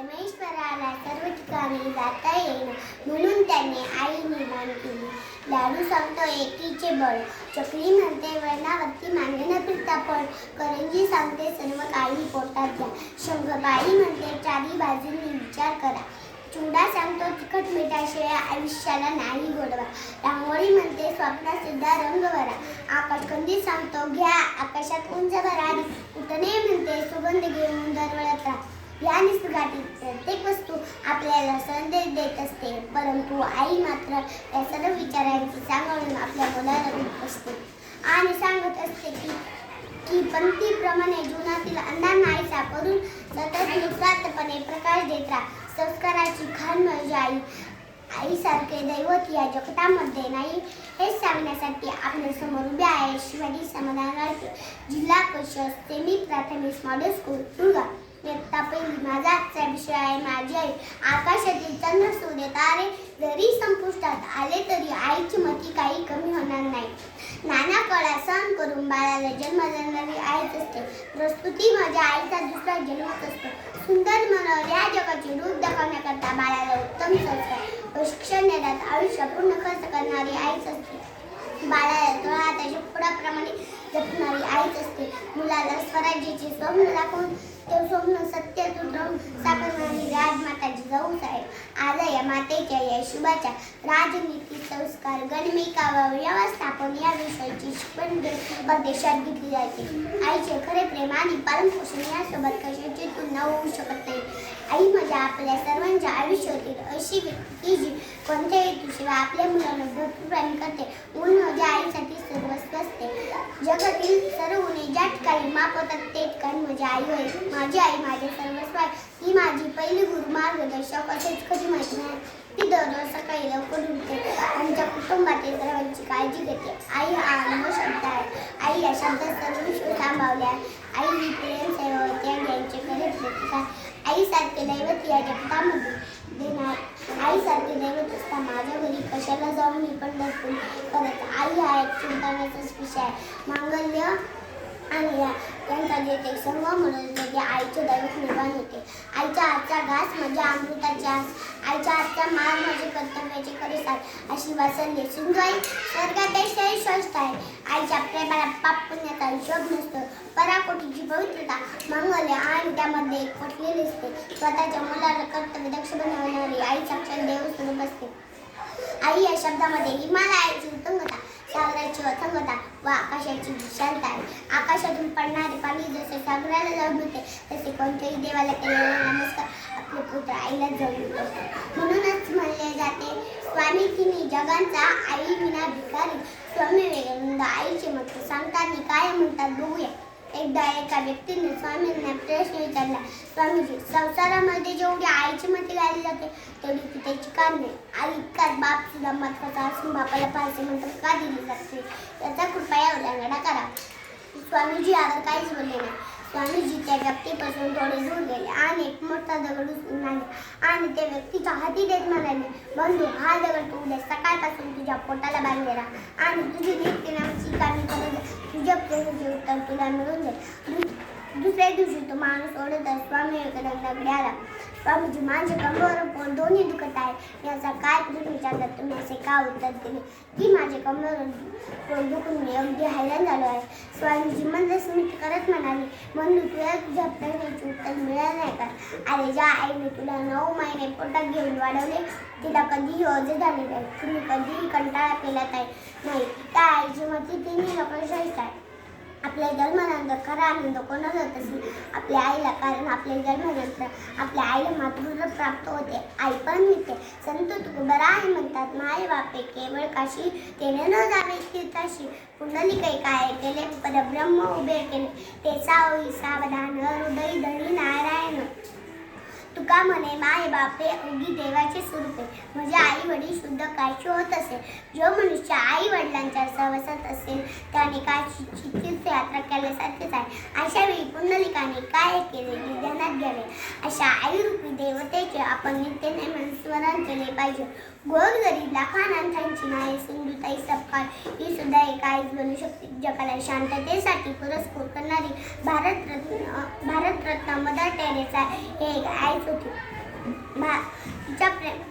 परमेश्वराला सर्व ठिकाणी जाता येईल म्हणून त्याने आई निर्माण केली. लाडू सांगतो एकीचे बळ. चकली म्हणते वर्णावरती मागे न फिरता पण करंजी सांगते सर्व काही पोटात घ्या. शंखबाई म्हणते चारी बाजूंनी विचार करा. चुडा सांगतो तिखट मिठाशिवाय आयुष्याला नाही गोडवा. रांगोळी म्हणते स्वप्नात सुद्धा रंग भरा. आकाशकंदी सांगतो घ्या आकाशात उंच भरारी उठणे म्हणते सुगंध घेऊन दरवळत राहा. या निसर्गातील प्रत्येक वस्तू आपल्याला संदेश देत असते. परंतु आई मात्र या सर्व विचारांची सांगून आपल्या मुलाला देत असते. आणि सांगत असते की की पंक्तीप्रमाणे जीवनातील अंधार आईचा करून सतत निस्वार्थपणे प्रकाश देत राहा. संस्काराची खान म्हणजे आई. आईसारखे दैवत या जगतामध्ये नाही. हे सांगण्यासाठी आपल्यासमोर उभे आहे शिवाजी समाधान राहते जिल्हा परिषद सेमी प्राथमिक मॉडेल स्कूल दुर्गा इयत्ता पहिली माझा आजचा विषय आहे माझी आई आकाशातील चंद्र सूर्य तारे जरी संपुष्टात आले तरी आईची मती काही कमी होणार नाही. नाना कळा सहन करून बाळाला जन्म देणारी आईच असते. प्रस्तुती माझ्या आईचा दुसरा जन्मच असतो. सुंदर मनोहर या जगाचे रूप दाखवण्याकरता बाळाला उत्तम संस्कार व शिक्षण देण्यात आयुष्य पूर्ण खर्च करणारी आईच असते. बाळाला तोळा त्याच्या पुढाप्रमाणे जपणारी आईच असते. मुलाला स्वराज्याचे स्वप्न दाखवून ते स्वप्न सत्य तुटवून साकारणारी राजमाताची जाऊच आहे आज या मातेच्या या शुभाच्या राजनीती संस्कार गणमिका व व्यवस्थापन या विषयाची शिकवण परदेशात घेतली जाते. आईचे खरे प्रेम आणि पालनपोषण यासोबत कशाची तुलना होऊ शकत नाही. आई म्हणजे आपल्या सर्वांच्या आयुष्यातील अशी व्यक्ती जी कोणत्याही दुसऱ्या आपल्या मुलांना भरपूर प्रेम करते. ऊन माझ्या आईसाठी सर्वस्व असते. जगातील सर्व गुन्हे ज्या ठिकाणी माप होतात ते ठिकाणी माझी आई होय माझी आई माझे सर्वस्व आहे. ती माझी पहिली गुरु मार्गदर्शक असेच कधी माहिती नाही. ती दररोज सकाळी लवकर उठते. आमच्या कुटुंबातील सर्वांची काळजी घेते. आई हा अनुभव शब्द आहे. आई या शब्दात सर्व विश्व थांबवले आहे आई ही प्रेम सेवा होते आणि यांचे खरे प्रतिकार. आईसारखे दैवत या जगतामध्ये. देणार आईसारखे दैवत असता. माझ्या घरी कशाला जाऊन मी पण नसतो. परत आई हा एक चिंतनाचाच विषय आहे. मांगल्य आणि या जे ते संगम म्हणून म्हणजे आईचे दैवत निर्माण होते. आईच्या आजचा घास म्हणजे अमृताचा आस आईच्या आजचा मार म्हणजे कर्तव्याचे खरे साथ अशी वासरली सिंधुआई स्वर्गापेक्षाही स्वस्त आहे. आईच्या प्रेमाला पाप पुण्याचा हिशोब नसतो. पराकोटीची पवित्रता मंगल आणि त्यामध्ये एक पटलेली असते स्वतःच्या मुलाला कर्तव्य दक्ष बनवणारी आई साक्षात देव स्वरूप असते आई या शब्दामध्ये हिमालयाची होता सागराची अथंगता व आकाशाची विशालता आहे. आकाशातून पडणारे पाणी जसे सागराला जाऊन होते तसे कोणत्याही देवाला केलेला नमस्कार आपले पुत्र आईला जाऊन होतो म्हणूनच म्हणले जाते स्वामी तिने जगांचा आई विना भिकारी स्वामी विवेकानंद आईचे मत सांगतात काय म्हणतात बघूया. एकदा एका व्यक्तीने स्वामींना प्रश्न विचारला स्वामीजी संसारामध्ये जेवढी जाते. तेवढी ती त्याची नाही आई का बाप सुद्धा महत्त्वाचा असून बापाला पाहिजे म्हणतात का दिली जाते? त्याचा कृपया उल्लंघना करा. स्वामीजी आता काहीच बोलले नाही. स्वामीजी त्या व्यक्तीपासून थोडे दूर गेले आणि एक मोठा दगड उचलून आणला. आणि त्या व्यक्तीच्या हाती देत म्हणाले बंधू हा दगड तू उद्या सकाळपासून तुझ्या पोटाला बांधले राहा आणि तुझी नित्यनामची कामी करत तुझ्या प्रेमाचे उत्तर तुला मिळून जाईल दुसऱ्या दिवशी तो माणूस ओढत आहे. स्वामी विवेकानंदाकडे आला बाबूजी माझे कंबर पण दोन्ही दुखत आहे? याचा काय प्रश्न विचारला तुम्ही असे का उत्तर दिले? की माझे कंबर पोट दुखून मी अगदी हैराण झालो आहे. स्वामीजी मंद स्मित करत म्हणाले म्हणून तुला तुझ्या प्रश्नाचे उत्तर मिळालं नाही का? अरे ज्या आईने तुला नऊ महिने पोटात घेऊन वाढवले. तिला कधीही ओझे झाले नाही. तुम्ही कधीही कंटाळा केला नाही. नाही त्या आईची मती तिन्ही लोकांशाहीच आहे आपल्या जन्मानंतर खरा आनंद कोणाच होत असेल? आपल्या आईला कारण आपल्या जन्मानंतर आपल्या आईला मातृत्व प्राप्त होते. आई पण मिळते संत तुकोबराय म्हणतात माय बापे केवळ काशी तेने न जावे तीर्थाशी कुंडली काही काय केले परब्रह्म उभे केले. ते सावई सावधान हृदय धरी नारायण. तुका म्हणे माय बापे उगी देवाचे स्वरूपे. म्हणजे आई वडील शुद्ध कायचे होत असेल? जो मनुष्य आई वडिलांच्या सहवासात असेल त्याने काशीची तीर्थयात्रा केल्यासारखेच आहे. अशा वेळी पुंडलिकाने काय केले? घ्यावे अशा आईरूपी देवतेचे आपण नित्यनेमान स्मरण केले पाहिजे. गोर गरीब लाखानांथांची नाय सिंधुताई सपकाळ ही सुद्धा एक आईच बनू शकते. जगाला शांततेसाठी पुरस्कृत करणारी भारतरत्न भारतरत्न मदर टेरेसा हे एक आईच होती. भा तिच्या प्रेम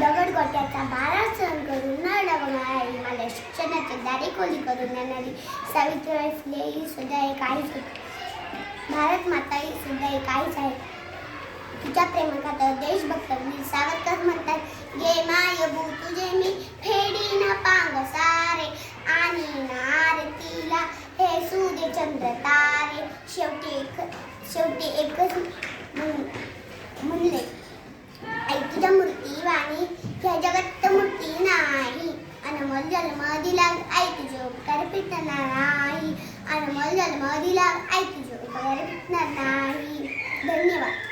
दगडगोट्याचा बारा सहन करून न डबणारी मला शिक्षणाचे दारी खोली करून देणारी सावित्रीबाई फुले ही सुद्धा एक आईच होती. भारत माता ही सुद्धा एक आईच आहे तिच्या प्रेमकातर देशभक्त वीर सावरकर म्हणतात गे माय भू तुझे मी फेडी न पांग सारे आणि नारतीला हे सूर्य चंद्र तारे. शेवटी एक शेवटी एकच म्हणले आई तुझ्या मूर्ती वाणी ह्या जगात मूर्ती नाही. अनमोल जन्म दिला आई तुझे उपकार नाही. अनमोल जन्म दिला आई तुझे उपकार नाही धन्यवाद.